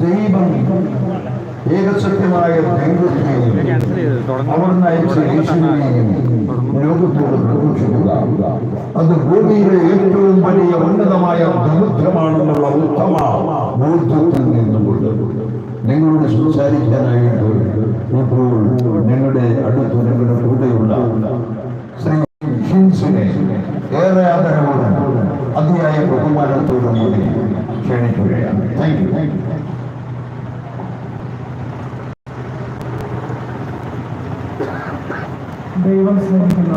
ദൈവം ഏകസത്യമായ അവിടുന്ന് അയച്ച യേശുവിനെയും ലോകത്തോട് പ്രഘോഷിക്കുക. അത് ഭൂമിയിലെ ഏറ്റവും വലിയ ഉന്നതമായ ദൗത്യമാണെന്നുള്ള ഉത്തമ ബോധ്യത്തിൽ നിന്നുകൊണ്ട് നിങ്ങളോട് സംസാരിക്കാനായിട്ട് ഇപ്പോൾ ഞങ്ങളുടെ അടുത്ത് ഞങ്ങളുടെ കൂടെയുള്ള ശ്രീ ഹിൻസിനെ ഏറെ ആദരവോടെ അതിയായ ബഹുമാനത്തോടും കൂടി ക്ഷണിക്കുകയാണ്. താങ്ക് യു താങ്ക് യു ദൈവം സ്നേഹിക്കുന്ന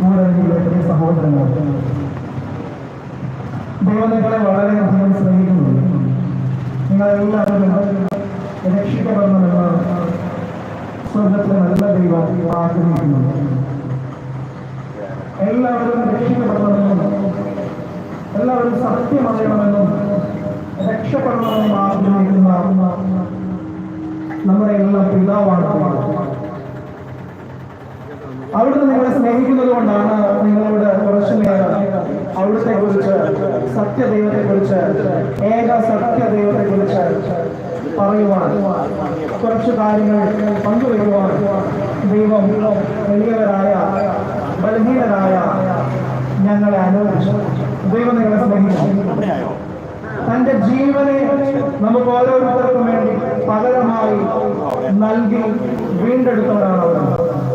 നമ്മുടെ സഹോദരങ്ങൾ ദൈവം നിങ്ങളെ വളരെയധികം സ്നേഹിക്കുന്നുണ്ട്. നിങ്ങളെല്ലാവരും രക്ഷിക്കപ്പെടണമെന്ന് സ്വർഗത്തിലെ നല്ല ദൈവം ആഗ്രഹിക്കുന്നു എല്ലാവരും രക്ഷിക്കപ്പെടണമെന്നും എല്ലാവരും സത്യം അറിയണമെന്നും രക്ഷപ്പെടണമെന്നും ആഗ്രഹിക്കുന്ന നമ്മുടെ എല്ലാ പിതാവാണ് അവിടുന്ന് നിങ്ങളെ സ്നേഹിക്കുന്നത് കൊണ്ടാണ് നിങ്ങളോട് കുറച്ചു നേരം അവിടുത്തെ കുറിച്ച് സത്യദൈവത്തെ കുറിച്ച് ഏക സത്യദൈവത്തെ കുറിച്ച് പറയുവാൻ കുറച്ച് കാര്യങ്ങൾ പങ്കുവയ്ക്കുവാൻ ദൈവം വലിയവരായ ബലഹീനരായ ഞങ്ങളെ അനുവദിച്ചു. ദൈവം നിങ്ങളെ സ്നേഹിച്ചു. തന്റെ ജീവനെ നമുക്ക് ഓരോരുത്തർക്കും വേണ്ടി പകരമായി നൽകി വീണ്ടെടുത്തവരാണ് അവർ.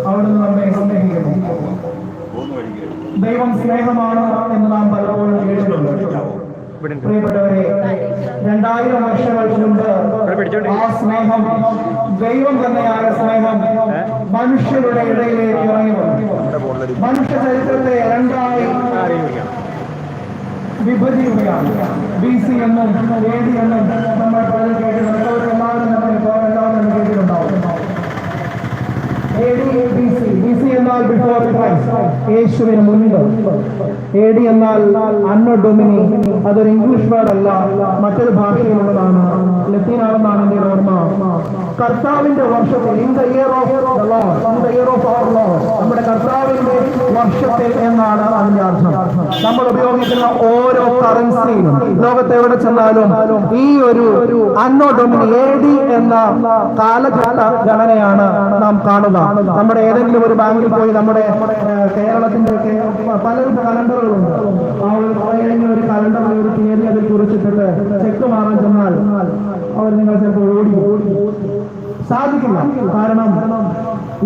അവിടുന്ന് നമ്മെ സ്നേഹിക്കുന്നു. ദൈവം സ്നേഹമാണ് എന്ന് നാം പലപ്പോഴും കേട്ടിട്ടുണ്ട്. പ്രിയപ്പെട്ടവരെ രണ്ടായിരം വർഷങ്ങൾക്ക് മുമ്പ് ആ സ്നേഹം ദൈവം തന്നെയായ സ്നേഹം. മനുഷ്യരുടെ ഇടയിലേക്ക് ഇറങ്ങി വന്നു മനുഷ്യ ചരിത്രത്തെ രണ്ടായി വിഭജിക്കുകയാണ്. ബി സി എന്നും എ ഡി എന്നും നമ്മൾ പലരും കേട്ടിട്ടുണ്ട് എല്ലാവരും നമ്മൾ ഇപ്പോൾ എല്ലാവരും കേട്ടിട്ടുണ്ടാവും A D B C B C എന്നാൽ ബിഫോർ ക്രൈസ്റ്റ് യേശുവിന് മുൻപ് എ ഡി എന്നാൽ അന്നോ ഡൊമിനി. അതൊരു ഇംഗ്ലീഷ് വേർഡ് അല്ല മറ്റൊരു ഭാഷയിലുള്ളതാണ്. ലത്തീനാണെന്നാണ് എന്റെ ഓർമ്മ. കർത്താവിന്റെ വർഷത്തിൽ in the year of the in the year of our Lord നമ്മുടെ കർത്താവിന്റെ വർഷത്തിൽ എന്നാണ് അതിന്റെ അർത്ഥം. നമ്മൾ ഉപയോഗിക്കുന്ന ഓരോ കറൻസിയും ലോകത്ത് എവിടെ ചെന്നാലും ഈ ഒരു അന്നോ ഡൊമിനി എ ഡി എന്ന കാലഘട്ട ഗണനയാണ് നാം കാണുക. നമ്മുടെ ഏതെങ്കിലും ഒരു ബാങ്കിൽ പോയി നമ്മുടെ കേരളത്തിന്റെ പല കലണ്ടറുകളുണ്ട്. ആ ഒരു ഒരു കലണ്ടറിൽ ഒരു തീയതി അതിൽ കുറിച്ചിട്ടിട്ട് ചെക്ക് മാറാൻ ചെന്നാൽ അവർ നിങ്ങൾ ചിലപ്പോൾ ഓടി സാധിക്കില്ല. കാരണം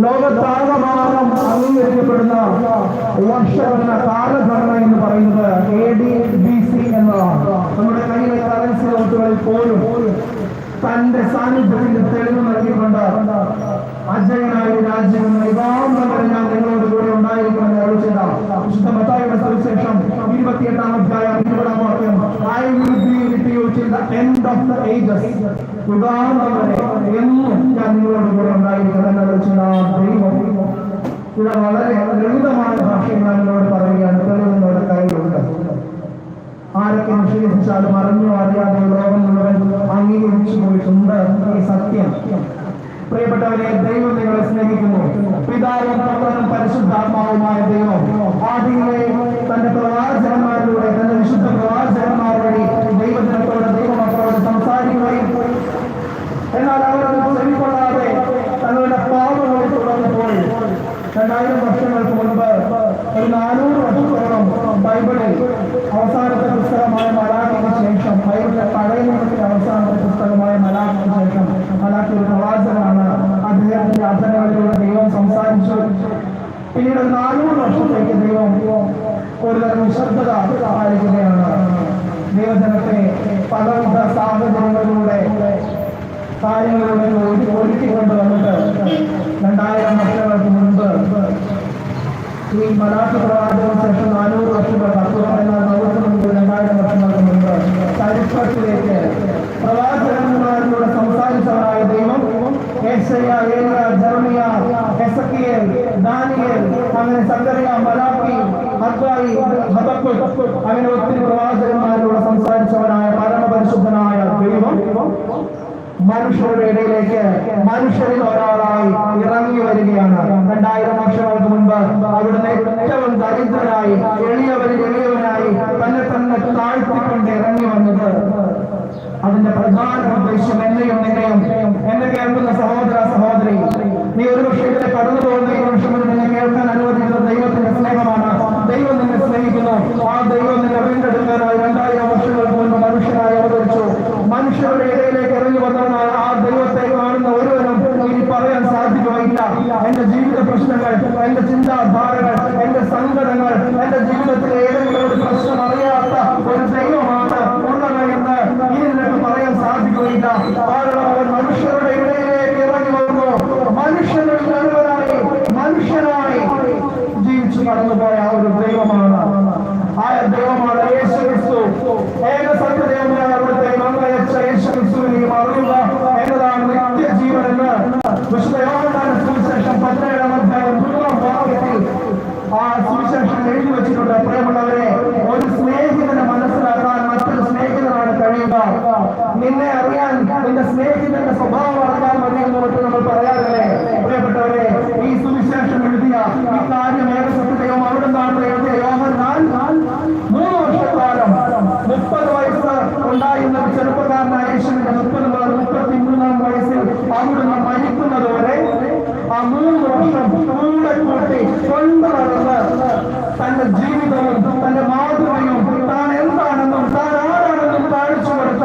ലോകത്താകമാനം അംഗീകരിക്കപ്പെടുന്ന വർഷഗണന കാലഭരണ എന്ന് പറയുന്നത് എ ഡി ബി സി എന്നതാണ് നമ്മുടെ കയ്യിലെ കറൻസി നോട്ടുകളിൽ പോലും തന്റെ സാന്നിധ്യത്തിന്റെ തെളിവ് നൽകിക്കൊണ്ട് അജയനായ രാജ്യം നിവാന്തം വരെ ഞാൻ നിങ്ങളോട് കൂടെ ഉണ്ടായിരിക്കുമെന്ന് അരുൾ ചെയ്ത വിശുദ്ധ മത്തായിയുടെ സുവിശേഷം ഇരുപത്തിയെട്ടാം അധ്യായം ഇരുപതാം വാക്യം I will be with you till the end of the എന്നും ഞാൻ നിങ്ങളോട് കൂടെ ചെയ്ത ദൈവം. ഇത് വളരെ ലളിതമായ ഭാഷയിൽ ഞാൻ നിങ്ങളോട് പറയുകയാണ്. തെളിവ് കയ്യിലുണ്ട്. ആരൊക്കെ നിഷേധിച്ചാലും അറിഞ്ഞോ അറിയാതെ ലോകം മുഴുവൻ അംഗീകരിച്ചു പോയിട്ടുണ്ട്. ഈ സത്യം. പ്രിയപ്പെട്ടവരെ ദൈവം നിങ്ങളെ സ്നേഹിക്കുന്നു. പിതാവും പുത്രനും പരിശുദ്ധാത്മാവുമായ ദൈവം. ആദ്യങ്ങളെ തന്റെ പ്രവാചകന്മാരിലൂടെ തന്റെ വിശുദ്ധ പ്രവാചകന്മാർ രണ്ടായിരം വർഷങ്ങൾക്ക് മുൻപ് ഒരു നാനൂറ് വർഷത്തോളം ബൈബിളിൽ അവസാനത്തെ പുസ്തകമായ മലാഖിന് ശേഷം ബൈബിളിലെ പഴയ നിയമത്തിലെ അവസാനത്തെ പുസ്തകമായ മലാഖിന് ശേഷം മലാഖി ഒരു പ്രവാചകനാണ് അദ്ദേഹത്തിന്റെ അധനകളിലൂടെ ദൈവം സംസാരിച്ചു. പിന്നീട് നാനൂറ് വർഷത്തേക്ക് ദൈവം ഒരുതരം നിശബ്ദത പാലിക്കുകയാണ്. ദൈവജനത്തെ പലവിധ സാഹചര്യങ്ങളിലൂടെ കാര്യങ്ങളിലൂടെ ഒഴു- ഒരുക്കിക്കൊണ്ട് വന്നിട്ട് രണ്ടായിരം വർഷങ്ങൾക്ക് മുൻപ് ഈ മലാഖി പ്രവാചകന് ശേഷം നാനൂറ് വർഷങ്ങൾക്ക് അപ്പുറം എന്നാൽ നമുക്ക് മുൻപ് രണ്ടായിരം വർഷങ്ങൾക്ക് മുൻപ് ചരിത്രത്തിലേക്ക് പ്രവാചകന്മാരിലൂടെ സംസാരിച്ചവരായ ദൈവം ഏഷ്യ ഏലിയ ജർമിയ എസക്കിയേൽ ദാനിയേൽ അങ്ങനെ സങ്കറിയ മലാഖി ഹദ്ദായി ഹബക്കുൽ അങ്ങനെ ഒത്തിരി പ്രവാചകന്മാരിലൂടെ സംസാരിച്ചവനായ പരമപരിശുദ്ധനായ ദൈവം. മനുഷ്യരുടെ ഇടയിലേക്ക് മനുഷ്യരിൽ ഒരാളായി ഇറങ്ങി വരികയാണ്. രണ്ടായിരം വർഷങ്ങൾക്ക് മുൻപ് അവിടുന്ന് ഏറ്റവും ദരിദ്രനായി എളിയവരിൽ എളിയവനായി തന്നെ തന്നെ താഴ്ത്തിക്കൊണ്ട് ഇറങ്ങി വന്നത്. അതിന്റെ പ്രധാന ഉദ്ദേശം എന്നെയും നിന്നെയും എന്നെ കേൾക്കുന്ന സഹോദര സഹോദരി നീ ഒരു ഇതിലെ കടന്നു പോകുന്ന ഈ നിമിഷം നിന്നെ കേൾക്കാൻ അനുവദിക്കുന്ന ദൈവത്തിന്റെ സ്നേഹമാണ്. ദൈവം നിന്നെ സ്നേഹിക്കുന്നു. ആ ദൈവം നിന്നെ വീണ്ടെടുക്കാനായി രണ്ടായിരം വർഷങ്ങൾക്ക് മുൻപ് മനുഷ്യനായി അവതരിച്ചു മനുഷ്യരുടെ ഇടയിലേക്ക് ആ ദൈവത്തെ കാണുന്ന ഒരുവനും ഇനി പറയാൻ സാധിക്കുകയില്ല എന്റെ ജീവിത പ്രശ്നങ്ങൾ എന്റെ ചിന്താധാരകൾ എന്റെ സങ്കടങ്ങൾ എന്റെ ജീവിതത്തിലെ ഏതെങ്കിലും ഒരു പ്രശ്നം അറിയാത്ത ഒരു ദൈവമാണ് ഉള്ളത് എന്ന് ഇനി നിനക്ക് പറയാൻ സാധിക്കുകയില്ല കാരണം അവൻ മനുഷ്യരുടെ ഇടയിലേക്ക് ഇറങ്ങി വന്നു മനുഷ്യരുടെ നടുവനായി മനുഷ്യനായി ജീവിച്ചു കടന്നുപോയ ഒരു ദൈവമാണ് ആ ദൈവമാണ് യേശു ക്രിസ്തു ഏക സത്യദൈവമായ അവിടുത്തെ മംഗളയച്ച യേശു ക്രിസ്തുവിനെയും അറിയുക എന്നതാണ് നിത്യജീവൻ എന്ന് വിശുദ്ധ യോഹന്നാന്റെ സുവിശേഷം പതിനേഴാം അധ്യായം മൂന്നാം വാക്യത്തിൽ ആ സുവിശേഷം എഴുതി വെച്ചിട്ടുണ്ട് പ്രിയമുള്ളവരെ ഒരു സ്നേഹിതനെ മനസ്സിലാക്കാൻ മറ്റൊരു സ്നേഹിതനാണ് കഴിയുക നിന്നെ അറിയാൻ നിന്റെ സ്നേഹിതന്റെ സ്വഭാവം അറിയാൻ മതി എന്ന് മറ്റും നമ്മൾ പറയാറില്ലേ? പ്രിയപ്പെട്ടവരെ ഈ സുവിശേഷം എഴുതിയ ഈ കാര്യം ഏകസത്യവും അവിടെ നിന്നാണ് എഴുതിയ യോഹന്നാൻ. മൂന്ന് വർഷക്കാലം മുപ്പത് വയസ്സ് ഉണ്ടായിരുന്ന ചെറുപ്പക്കാരനായ യേശുവിന്റെ മുപ്പത് മുതൽ മുപ്പത്തി മൂന്നാം വയസ്സിൽ അവിടുന്ന് മരിക്കുന്നത് വരെ ആ മൂന്ന് വർഷം കൂടെ കൂട്ടി കൊണ്ടു നടന്ന് തന്റെ ജീവിതവും തന്റെ മാതൃകയും താൻ എന്താണെന്നും താൻ ആരാണെന്നും കാണിച്ചു കൊടുത്ത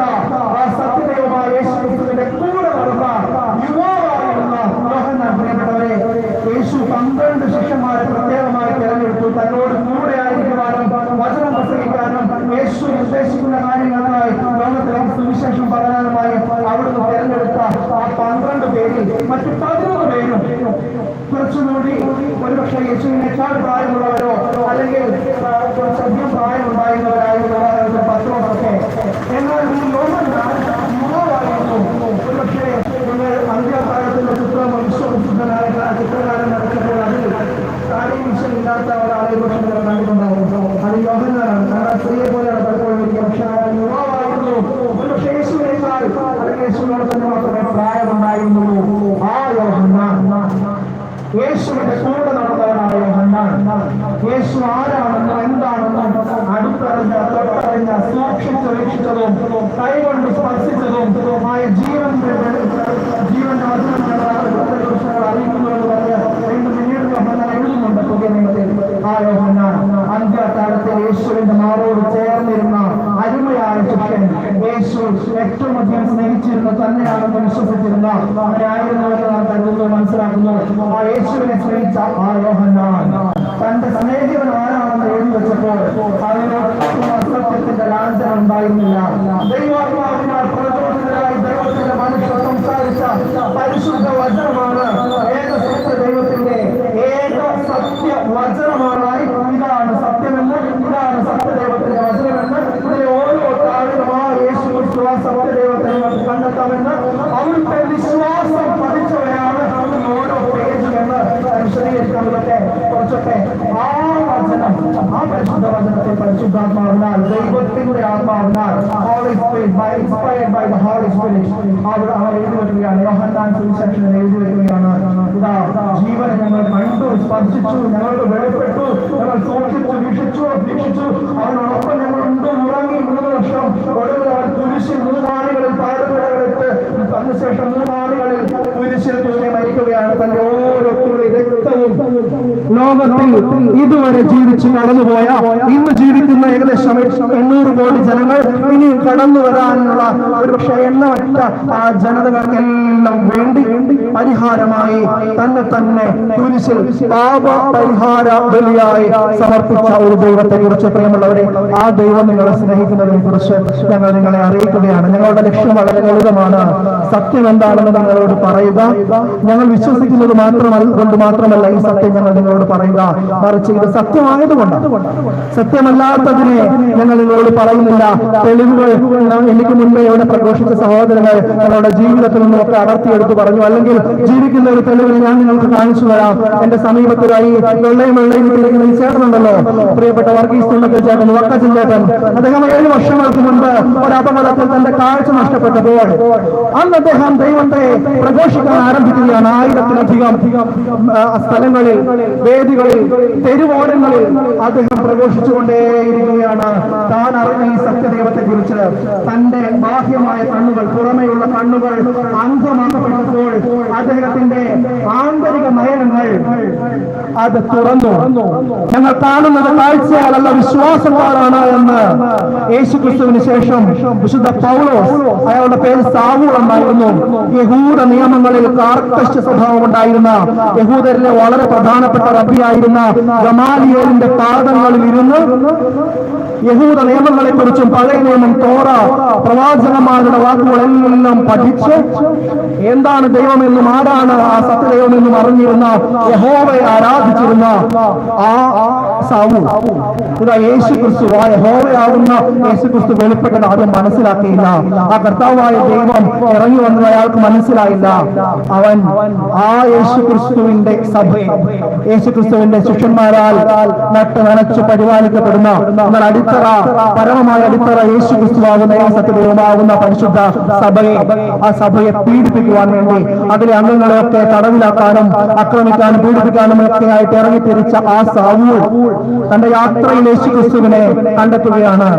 ആ സത്യദൈവമായ യേശു ക്രിസ്തുവിന്റെ കൂടെ നടന്ന യുവാവായിരുന്ന യോഹന്നാൻ പ്രിയപ്പെട്ടവരെ യേശു പന്ത്രണ്ട് ശിഷ്യന്മാരെ പ്രത്യേകമായി തിരഞ്ഞെടുത്തു തന്നോട് കൂടെ ആയിരിക്കുവാനും വചനം പ്രസംഗിക്കാനും യേശു ഉദ്ദേശിക്കുന്ന കാര്യങ്ങളായി ലോകത്തിലേക്ക് സുവിശേഷം പറയാനുമായി അവിടുന്ന് തിരഞ്ഞെടുത്ത ആ പന്ത്രണ്ട് പേരിൽ മറ്റു പതിനൊന്ന് പേരും കുറച്ചുകൂടി ഒരുപക്ഷെ യേശുവിനേക്കാൾ പ്രായമുള്ളവരോ അല്ലെങ്കിൽ ആ, കുറച്ചധികം പ്രായമുണ്ടായിരുന്നവരായിരുന്ന പത്രമൊക്കെ എന്നാൽ ഈ യോഹന്നാൻ യുവാവായിരുന്നു ഒരുപക്ഷെ നിങ്ങൾ അന്ത്യകാലത്തിന്റെ ചിത്രം വിശ്വപ്രസിദ്ധനായ ചിത്രകാരൻ നടത്തിയപ്പോൾ അതിൽ കാര്യവിഷയമില്ലാത്ത ഒരാളെ പക്ഷെ നിങ്ങൾ കണ്ടിട്ടുണ്ടാവും അത് യോഹന്നാനാണ് കാരണം സ്ത്രീയെ പോലെയാണ് പലപ്പോഴും ഇരിക്കുക പക്ഷെ ആ യുവാവായിരുന്നു ഒരുപക്ഷെ യേശുവിനേക്കാൾ അല്ലെങ്കിൽ യേശുവിനോട് തന്നെ മാത്രമേ പ്രായമുണ്ടായിരുന്നുള്ളൂ ആ യോഹന്നാൻ യേശുവിന്റെ കൂടെ നടന്നവനായ യോഹന്നാൻ യേശു ആരാണെന്നും എന്താണെന്നും അടുത്തറിഞ്ഞ തൊട്ടറിഞ്ഞ സൂക്ഷിച്ചു കൈകൊണ്ട് സ്പർശിച്ചതും ആയ ജീവന്റെ ജീവന്റെ വചനങ്ങൾ അറിയിക്കുന്നു എന്ന് പറഞ്ഞ് വീണ്ടും പിന്നീട് യോഹന്നാൻ എഴുതുന്നുണ്ട് പുതിയ യേശുവിന്റെ മാറോട് ചേർന്നിരുന്ന അരുമയായ ശിഷ്യൻ യേശു ഏറ്റവും അധികം സ്നേഹിച്ചിരുന്ന തന്നെയാണെന്ന് വിശ്വസിച്ചിരുന്ന അങ്ങനെയായിരുന്നുവെന്ന് നാം കരുതുന്നു മനസ്സിലാക്കുന്നു. ആ യേശുവിനെ സ്നേഹിച്ച ആ യോഹന്നാൻ തന്റെ സ്നേഹിതൻ ആരാണെന്ന് എഴുതി വെച്ചപ്പോൾ അതിനോട് അസത്യത്തിന്റെ ലാഞ്ചനം ഉണ്ടായിരുന്നില്ല. ദൈവാത്മാവിനാൽ പ്രചോദിതരായി ദൈവത്തിന്റെ മനുഷ്യർ സംസാരിച്ച പരിശുദ്ധ വചനമാണ്. ഏക സത്യ ദൈവത്തിന്റെ ഏക സത്യ വചനമാണ് ഇതാണ് സത്യമെന്ന് ഇതാണ് സത്യദൈവത്തിന്റെ വചനമെന്ന് ഇതിലെ ഓരോ താഴിലും ആ യേശു ക്രിസ്തു ആ സത്യദൈവത്തെ നമുക്ക് കണ്ടെത്താമെന്ന് അവിടുത്തെ വിശ്വാസം പഠിച്ചവരാണ് ഈ ഓരോ പേജും എന്ന് വിശദീകരിക്കാൻ പറ്റട്ടെ കുറച്ചൊക്കെ ആ വചനം ആ പരിശുദ്ധ വചനത്തെ പരിശുദ്ധാത്മാവിനാൽ ദൈവത്തിന്റെ Holy Spirit by inspired by the Holy Spirit അവിടെ അവർ എഴുതി വെക്കുകയാണ് യോഹന്നാൻ സുവിശേഷനിൽ എഴുതി വെക്കുകയാണ് ഇതാ ജീവനെ ഞങ്ങൾ കണ്ടു സ്പർശിച്ചു ഞങ്ങൾക്ക് വെളിപ്പെട്ടു ഞങ്ങൾ സൂക്ഷിച്ചു വീക്ഷിച്ചു വീക്ഷിച്ചു അവനോടൊപ്പം ഞങ്ങൾ ഉണ്ട് ഉറങ്ങി മൂന്ന് വർഷം ഒടുവിൽ അവൻ കുരിശിൽ മൂന്നാളുകളിൽ പാടുപിടകളെടുത്ത് അതിനുശേഷം മൂന്നാളുകളിൽ കുരിശിൽ തൂങ്ങി ലോകത്തിൽ ഇതുവരെ ജീവിച്ചു കടന്നുപോയ ഇന്ന് ജീവിക്കുന്ന ഏകദേശം എണ്ണൂറ് കോടി ജനങ്ങൾ ഇനി കടന്നു വരാനുള്ള ഒരു പക്ഷേ എണ്ണമറ്റ ആ ജനതകൾക്കെല്ലാം വേണ്ടി പരിഹാരമായി തന്നെ തന്നെ കുരിശിൽ പാപ പരിഹാര ബലിയായി സമർപ്പിച്ച ഒരു ദൈവത്തെ കുറിച്ച് പ്രിയമുള്ളവരെ ആ ദൈവം നിങ്ങളെ സ്നേഹിക്കുന്നതിനെ കുറിച്ച് ഞങ്ങൾ നിങ്ങളെ അറിയിക്കുകയാണ്. ഞങ്ങളുടെ ലക്ഷ്യം വളരെ ലളിതമാണ്. സത്യം എന്താണെന്ന് നിങ്ങളോട് പറയുക. ഞങ്ങൾ വിശ്വസിക്കുന്നത് മാത്രമല്ല കൊണ്ട് മാത്രമല്ല ഈ സത്യം ഞങ്ങൾ നിങ്ങളോട് പറയുക. മറിച്ച് ഇത് സത്യമായതുകൊണ്ട് സത്യമല്ലാത്തതിനെ ഞങ്ങൾ നിങ്ങളോട് പറയുന്നില്ല. തെളിവുകൾ എനിക്ക് മുൻപേ ഇവിടെ പ്രഘോഷിച്ച സഹോദരങ്ങൾ ഞങ്ങളുടെ ജീവിതത്തിൽ നിന്നൊക്കെ അടർത്തിയെടുത്ത് പറഞ്ഞു. അല്ലെങ്കിൽ ജീവിക്കുന്ന ഒരു തെളിവിനെ ഞാൻ നിങ്ങൾക്ക് കാണിച്ചു തരാം. എന്റെ സമീപത്തിലായി വെള്ളയും വെള്ളയും ചേട്ടനുണ്ടല്ലോ. പ്രിയപ്പെട്ട വർഗീസ് തുണ്ടക്കൽ ചേട്ടൻ വക്കച്ചൻ ചേട്ടൻ. അദ്ദേഹം ഏഴ് വർഷങ്ങൾക്ക് മുൻപ് ഒരു അപകടത്തിൽ തന്റെ കാഴ്ച നഷ്ടപ്പെട്ടപ്പോൾ അന്ന് അദ്ദേഹം ദൈവത്തെ പ്രഘോഷിക്കാൻ ആരംഭിക്കുകയാണ്. ആയിരത്തിലധികം സ്ഥലങ്ങളിൽ വേദികളിൽ തെരുവോരങ്ങളിൽ അദ്ദേഹം പ്രഘോഷിച്ചുകൊണ്ടേയിരിക്കുകയാണ്. താൻ അറിഞ്ഞ ഈ സത്യദൈവത്തെ കുറിച്ച് തന്റെ ബാഹ്യമായ കണ്ണുകൾ പുറമെയുള്ള കണ്ണുകൾ അന്ധമാക്കപ്പെട്ടപ്പോൾ അദ്ദേഹത്തിന്റെ ആന്തരിക നയനങ്ങൾ അത് തുറന്നു. ഞങ്ങൾ കാണുന്നത് കാഴ്ചയാലല്ല വിശ്വാസക്കാരാണ് എന്ന് യേശു ക്രിസ്തുവിന് ശേഷം വിശുദ്ധ പൗലോസ് അയാളുടെ പേര് സാവൂൾ എന്നായിരുന്നു. യഹൂദ നിയമങ്ങളിൽ കാർക്കശ്യ സ്വഭാവം ഉണ്ടായിരുന്ന യഹൂദരിലെ വളരെ പ്രധാനപ്പെട്ട റബ്ബിയായിരുന്ന ഗമാലിയേലിന്റെ പാദങ്ങളിൽ ഇരുന്ന് യഹൂദ നിയമങ്ങളെ കുറിച്ചും പഴയ നിയമം തോറ പ്രവാചകന്മാരുടെ വാക്കുകളെല്ലാം പഠിച്ച് എന്താണ് ദൈവമെന്നും ആരാണ് ആ സത്യദൈവമെന്നും അറിഞ്ഞിരുന്ന യഹോവയെ ആരാധിച്ചിരുന്ന ആ സാവു ഇതാ വെളിപ്പെട്ടത് മനസ്സിലാക്കിയില്ല. ആ കർത്താവായ ദൈവം ഇറങ്ങി വന്നത് അയാൾക്ക് മനസ്സിലായില്ല. അവൻ ആ യേശു ക്രിസ്തുവിന്റെ സഭയെ യേശു ക്രിസ്തുവിന്റെ ശിഷ്യന്മാരാൽ നട്ട് നനച്ചു പരിപാലിക്കപ്പെടുന്ന എന്നാൽ അടിത്തറ പരമമായ അടിത്തറ യേശു ക്രിസ്തുവാകുന്ന സത്യദൈവമാകുന്ന പരിശുദ്ധ സഭയെ ആ സഭയെ പീഡിപ്പിക്കുവാൻ വേണ്ടി അതിലെ അംഗങ്ങളെയൊക്കെ തടവിലാക്കാനും ആക്രമിക്കാനും പീഡിപ്പിക്കാനും ഒക്കെ ആയിട്ട് ഇറങ്ങി തിരിച്ച ആ സാവു തന്റെ യാത്രയിൽ യേശു ക്രിസ്തുവിനെ കണ്ടെത്തുകയാണ്.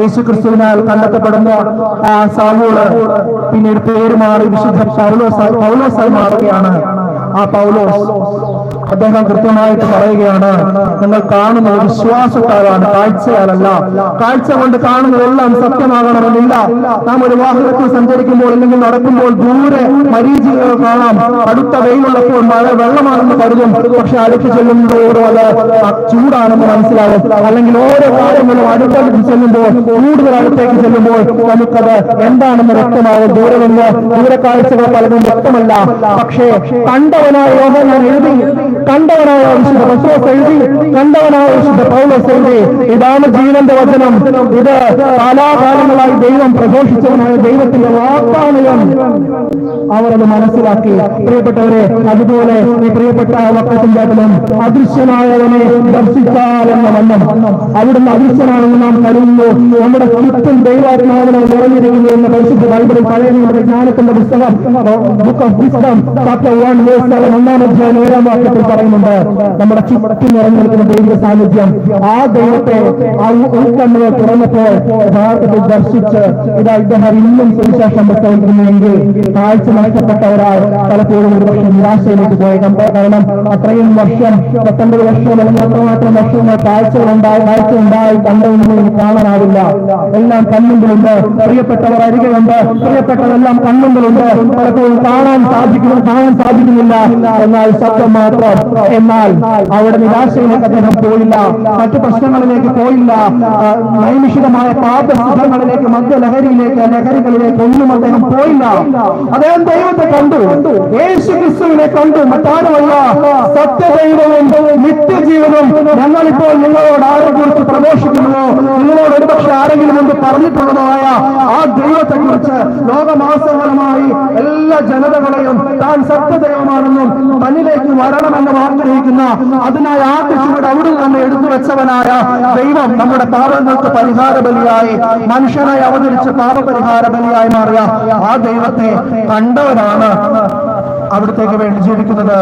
യേശു ക്രിസ്തുവിനാൽ കണ്ടെത്തപ്പെടുന്ന ആ സാവൂൾ പിന്നീട് പേര് മാറി വിശുദ്ധ പൗലോസായി പൗലോസായി മാറുകയാണ്. ആ പൗലോസ്. അദ്ദേഹം കൃത്യമായിട്ട് പറയുകയാണ് നിങ്ങൾ കാണുന്നത് വിശ്വാസത്താലാണ് കാഴ്ചയാലല്ല. കാഴ്ച കൊണ്ട് കാണുന്നതെല്ലാം സത്യമാകണമെന്നില്ല. നാം ഒരു വാഹനത്തിൽ സഞ്ചരിക്കുമ്പോൾ അല്ലെങ്കിൽ നടക്കുമ്പോൾ ദൂരെ മരീചികൾ കാണാം. അടുത്ത വെയിലുള്ളപ്പോൾ മഴ വെള്ളമാണെന്ന് കരുതും. പക്ഷെ അടുത്ത് ചെല്ലുമ്പോഴും അത് ചൂടാണെന്ന് മനസ്സിലാവും. അല്ലെങ്കിൽ ഓരോ കാര്യങ്ങളും അടുത്തടുത്ത് ചെല്ലുമ്പോൾ കൂടുതൽ അടുത്തേക്ക് ചെല്ലുമ്പോൾ നമുക്കത് എന്താണെന്ന് വ്യക്തമാവും. ദൂരെ നിന്ന് ദൂരെ കാഴ്ചകൾ പലതും വ്യക്തമല്ല. പക്ഷേ കണ്ടവനായ യോഹന്നാൻ എഴുതി കണ്ടവനായ വിശുദ്ധ പത്രോസ് എഴുതി കണ്ടവനായ വിശുദ്ധ പൗലോസ് എഴുതി. ഇതാണ് ജീവന്റെ വചനം. ഇത് കാലാകാലങ്ങളായി ദൈവം പ്രഘോഷിച്ചവനായ ദൈവത്തിന്റെ വാക്കാണ് അവരത് മനസ്സിലാക്കി. പ്രിയപ്പെട്ടവരെ അതുപോലെ ഈ പ്രിയപ്പെട്ട വക്കത്തിന്റെതിലും അദൃശ്യനായവനെ ദർശിച്ചാലെന്ന വണ്ണം. അവിടുന്ന് അദൃശ്യനാണെന്ന് നാം കരുതുന്നു. നമ്മുടെ ചുറ്റും ദൈവാത്മാവിനെ നിറഞ്ഞിരിക്കുന്നു എന്ന് പരിശുദ്ധ ബൈബിളിൽ പഴയ ജ്ഞാനത്തിന്റെ പുസ്തകം. ബുക്ക് ഓഫ് വിസ്ഡം ഒന്നാം അധ്യായം ഏഴാം വാക്യത്തിൽ പറയുന്നുണ്ട്. നമ്മുടെ ചുമടക്കി നിറഞ്ഞിരിക്കുന്ന ദൈവിക സാന്നിധ്യം. ആ ദൈവത്തെ ഉൾക്കണ്ണുകൾ തുറന്നപ്പോൾ യഥാർത്ഥത്തിൽ ദർശിച്ച് ഇതാ ഇദ്ദേഹം ഇന്നും സുവിശേഷം പ്രസ്തവിക്കുന്നുവെങ്കിൽ കാഴ്ച നഷ്ടപ്പെട്ടവരാൽ പലപ്പോഴും ഒരു വർഷം നിരാശയിലേക്ക് പോയേക്കാം. കാരണം അത്രയും വർഷം പത്തൊമ്പത് വർഷം അല്ലെങ്കിൽ അത്രമാത്രം വർഷങ്ങൾ കാഴ്ചകൾ ഉണ്ടായി കാഴ്ച ഉണ്ടായി കണ്ടതൊന്നും കാണാനാവില്ല. എല്ലാം കണ്ണുകളുണ്ട് പ്രിയപ്പെട്ടവർ അരികെയുണ്ട്. പ്രിയപ്പെട്ടതെല്ലാം കണ്ണുകളുണ്ട് പലപ്പോഴും കാണാൻ സാധിക്കുന്നു കാണാൻ സാധിക്കുന്നില്ല. എന്നാൽ സത്യം മാത്രം എന്നാൽ അവിടെ നിരാശയിലേക്ക് അദ്ദേഹം പോയില്ല. മറ്റു പ്രശ്നങ്ങളിലേക്ക് പോയില്ല. നൈമിഷികമായ പാപസുഖങ്ങളിലേക്ക് മദ്യലഹരിയിലേക്ക് ലഹരികളിലേക്ക് ഒന്നും അദ്ദേഹം പോയില്ല. അദ്ദേഹം ദൈവത്തെ കണ്ടു. യേശു ക്രിസ്തുവിനെ കണ്ടു. മറ്റാരുമല്ല. സത്യദൈവവും നിത്യജീവനും ഞങ്ങളിപ്പോൾ നിങ്ങളോട് ആരെ കുറിച്ച് പ്രവേശിക്കുന്നുവോ? നിങ്ങളോട് ഒരുപക്ഷെ ആരെങ്കിലും മുമ്പ് പറഞ്ഞിട്ടുള്ളതായ ആ ദൈവത്തെ കുറിച്ച് എല്ലാ ജനതകളെയും താൻ സത്യദൈവമാണെന്നും തന്നിലേക്ക് വരണമെന്നും ആഗ്രഹിക്കുന്ന അതിനായി ആഗ്രഹിച്ചുകൊണ്ട് അവിടെ തന്നെ എടുത്തു വെച്ചവനായ ദൈവം നമ്മുടെ പാപങ്ങൾക്ക് പരിഹാര ബലിയായി മനുഷ്യനായി അവതരിച്ച പാപപരിഹാര ബലിയായി മാറിയ ആ ദൈവത്തെ കണ്ടവരാണ് അവിടത്തേക്ക് വേണ്ടി ജീവിക്കുന്നത്.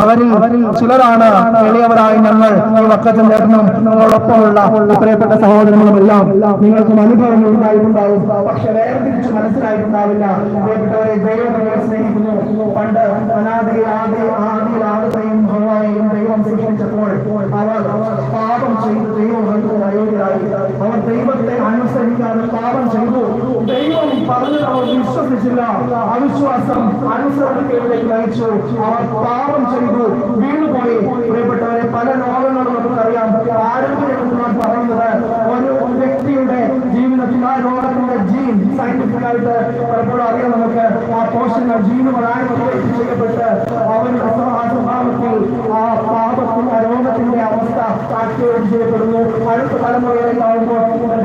അവരിൽ ചിലരാണ് എളിയവരായി ഞങ്ങൾ ഈ വക്കത്തിൽ ചേർന്നും നിങ്ങളോടൊപ്പമുള്ള പ്രിയപ്പെട്ട സഹോദരങ്ങളും എല്ലാം നിങ്ങൾക്കും അനുഭവങ്ങൾ ഉണ്ടായിട്ടുണ്ടാവും പക്ഷെ വേർതിരിച്ച് മനസ്സിലായിട്ടുണ്ടാവില്ല. പ്രിയപ്പെട്ടവരെ ദൈവം സ്നേഹിക്കുന്നു. പണ്ട് അനാദിയിൽ ആദ്യ ആദിയിൽ ഭഗവാനെയും ദൈവം സൃഷ്ടിച്ചപ്പോൾ അവർ പാപം ചെയ്ത് ദൈവം അയോഗ്യരായി അവർ ദൈവത്തെ അനുസരിക്കാതെ പാപം ചെയ്തു ദൈവം പറഞ്ഞത് അവർ വിശ്വസിച്ചില്ല അവിശ്വാസം അനുസരണത്തിലേക്ക് നയിച്ചു അവർ പാപം ചെയ്തു വീണുപോയി പ്രിയപ്പെട്ടവരെ പല രോഗങ്ങളും നമുക്കറിയാം പാരമ്പര്യം എന്ന് നാം പറയുന്നത് ഒരു വ്യക്തിയുടെ ജീവിതത്തിൽ ആ രോഗത്തിന്റെ ജീൻ സയന്റിഫിക് ആയിട്ട് പലപ്പോഴും അറിയാം നമുക്ക് ആ പോഷങ്ങൾ ജീനുകളായി ചെയ്യപ്പെട്ട് അവൻ ആ സ്വഭാവത്തിൽ ആ പാപത്തിൽ ആ രോഗത്തിന്റെ അവസ്ഥ ആക്ടിവേറ്റ് ചെയ്യപ്പെടുന്നു. അടുത്ത തലമുറകളിൽ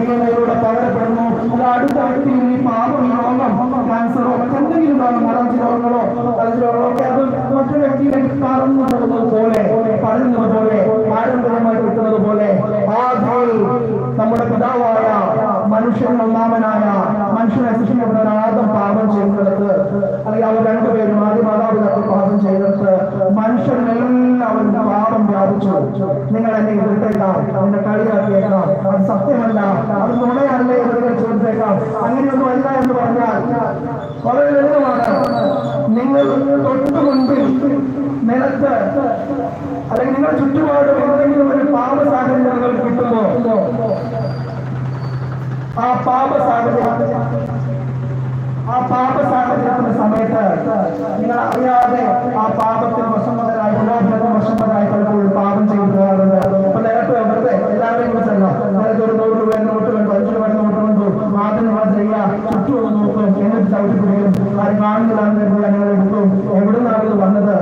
എൻ എയിലൂടെ പകരപ്പെടുന്നു. അത് അടുത്ത വ്യക്തിയിൽ ഈ പാപം രോഗം ക്യാൻസറോ എന്തെങ്കിലും അലർജി രോഗങ്ങളോ അലർജി രോഗങ്ങളോ ഒക്കെ അത് മറ്റൊരു വ്യക്തിയിലേക്ക് കടന്നു പോകുന്നത് പോലെ പറയുന്നത് പോലെ പാരമ്പര്യമായി കിട്ടുന്നത് പോലെ ആദ്യം നമ്മുടെ പിതാവായ മനുഷ്യൻ ഒന്നാമനായ മനുഷ്യനെ സൃഷ്ടിക്കപ്പെടുന്ന ആദ്യം പാപം ചെയ്യുന്നിടത്ത് അല്ലെങ്കിൽ അവർ രണ്ടുപേരും ആദ്യ മാതാപിതാക്കൾ പാപം ചെയ്തിടത്ത് മനുഷ്യരെല്ലാവരും പാപം വ്യാപിച്ചു. നിങ്ങൾ എന്നെ എതിർത്തേക്കാം. എന്നെ കളിയാക്കിയേക്കാം. അത് സത്യമല്ല. അത് നുണയല്ലേ ഇവരുടെ ചോദിച്ചേക്കാം അങ്ങനെയൊന്നും അല്ല എന്ന് പറഞ്ഞാൽ വളരെ ലളിതമാണ്. നിങ്ങൾ തൊട്ടു മുൻപിൽ നിലത്ത് അല്ലെങ്കിൽ നിങ്ങൾ ചുറ്റുപാടും എന്തെങ്കിലും ഒരു പാപ സാഹചര്യങ്ങൾ കിട്ടുമോ ആ പാപ സാഹചര്യം ആ പാപ സാഹചര്യത്തിന്റെ സമയത്ത് നിങ്ങൾ അറിയാതെ ആ പാപത്തിൽ വശംവതരായി പ്രലോഭനത്തിൽ വശംവതരായി പലപ്പോഴും പാപം ചെയ്തു പോകാറുണ്ട് അപ്പൊ നേരത്തെ വെറുതെ എല്ലാവരെയും കുറിച്ചല്ല നേരത്തെ ഒരു നൂറ് രൂപ നോട്ട് കണ്ടു അഞ്ചു രൂപ നോട്ട് കണ്ടു ആദ്യം നിങ്ങൾ ചെയ്യുക ചുറ്റും ഒന്ന് നോക്കും എന്നിട്ട് ചവിട്ടി പിടിക്കും ആരും കാണുന്നതാണ് നിങ്ങൾ എടുക്കും എവിടെ നിന്നാണ് ഇത് വന്നത്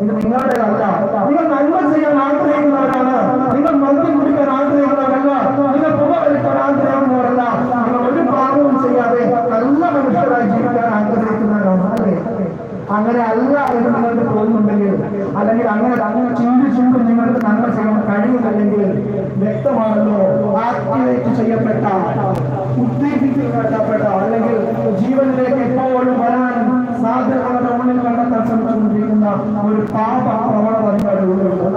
ഇത് നിങ്ങളുടേതല്ല നിങ്ങൾ നന്മ ചെയ്യാൻ ആഗ്രഹിക്കുന്നവരാണ് നിങ്ങൾ മദ്യം കുടിക്കാൻ ആഗ്രഹിക്കുന്നവരല്ല നിങ്ങൾ പുക വലിക്കാൻ ആഗ്രഹിക്കുന്നവരല്ല നിങ്ങൾ ഒരു പാപവും ചെയ്യാതെ നല്ല മനുഷ്യരായി ജീവിക്കാൻ ആഗ്രഹിക്കുന്നവരാണ് അല്ലേ അങ്ങനെ അല്ല എന്ന് നിങ്ങൾക്ക് തോന്നുന്നുണ്ടെങ്കിൽ അല്ലെങ്കിൽ അങ്ങനെ അങ്ങനെ ചിന്തിച്ചുകൊണ്ട് നിങ്ങൾക്ക് നന്മ ചെയ്യാൻ കഴിയുന്നില്ലെങ്കിൽ വ്യക്തമാണല്ലോ ആക്ടിവേറ്റ് ചെയ്യപ്പെട്ട. ഉത്തേജിക്കപ്പെട്ട അല്ലെങ്കിൽ ജീവനിലേക്ക് എപ്പോഴും വരാൻ സാധ്യതകളുടെ ഉള്ളിൽ കണ്ടെത്താൻ ശ്രമിച്ചുകൊണ്ടിരിക്കുന്ന ഒരു പാപ പ്രവണത നിങ്ങളുടെ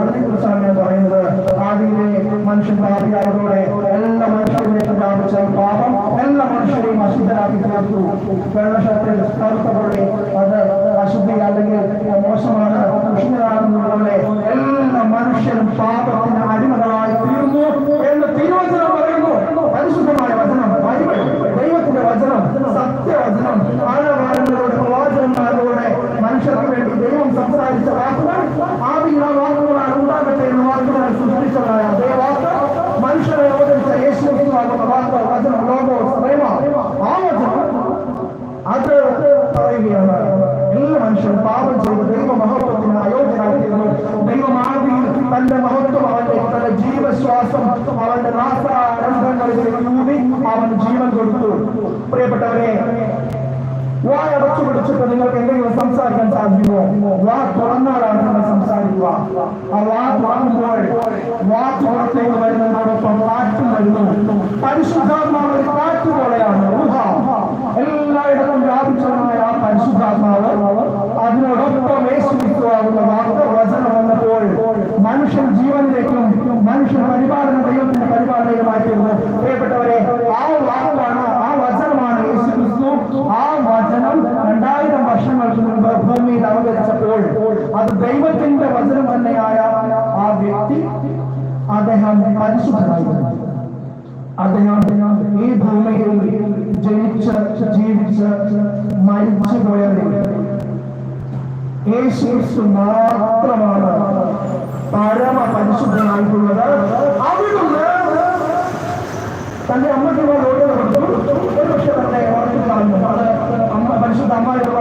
അതിനെ കുറിച്ചാണ് ഞാൻ പറയുന്നത്. ആദ്യമേ മനുഷ്യൻ പാപിയായതോടെ എല്ലാ മനുഷ്യരിലേക്കും വ്യാപിച്ച പാപം എല്ലാ മനുഷ്യരെയും അശുദ്ധരാക്കി തീർത്തു. വെള്ളക്ഷത്തിൽ കറുത്തപോലെ അത് അശുദ്ധി അല്ലെങ്കിൽ മോശമാണ് ദുഷിതരാണെന്നുള്ളവരെ എല്ലാ മനുഷ്യരും പാപത്തിന് a യേശു മാത്രമാണ് പരമ പരിശുദ്ധനായിട്ടുള്ളത് അവിടുന്ന് തന്റെ അമ്മയ്ക്കുള്ള ഓർഡർ കൊടുത്തു. ഒരു പക്ഷെ അത് അമ്മ പരിശുദ്ധ അമ്മയോട്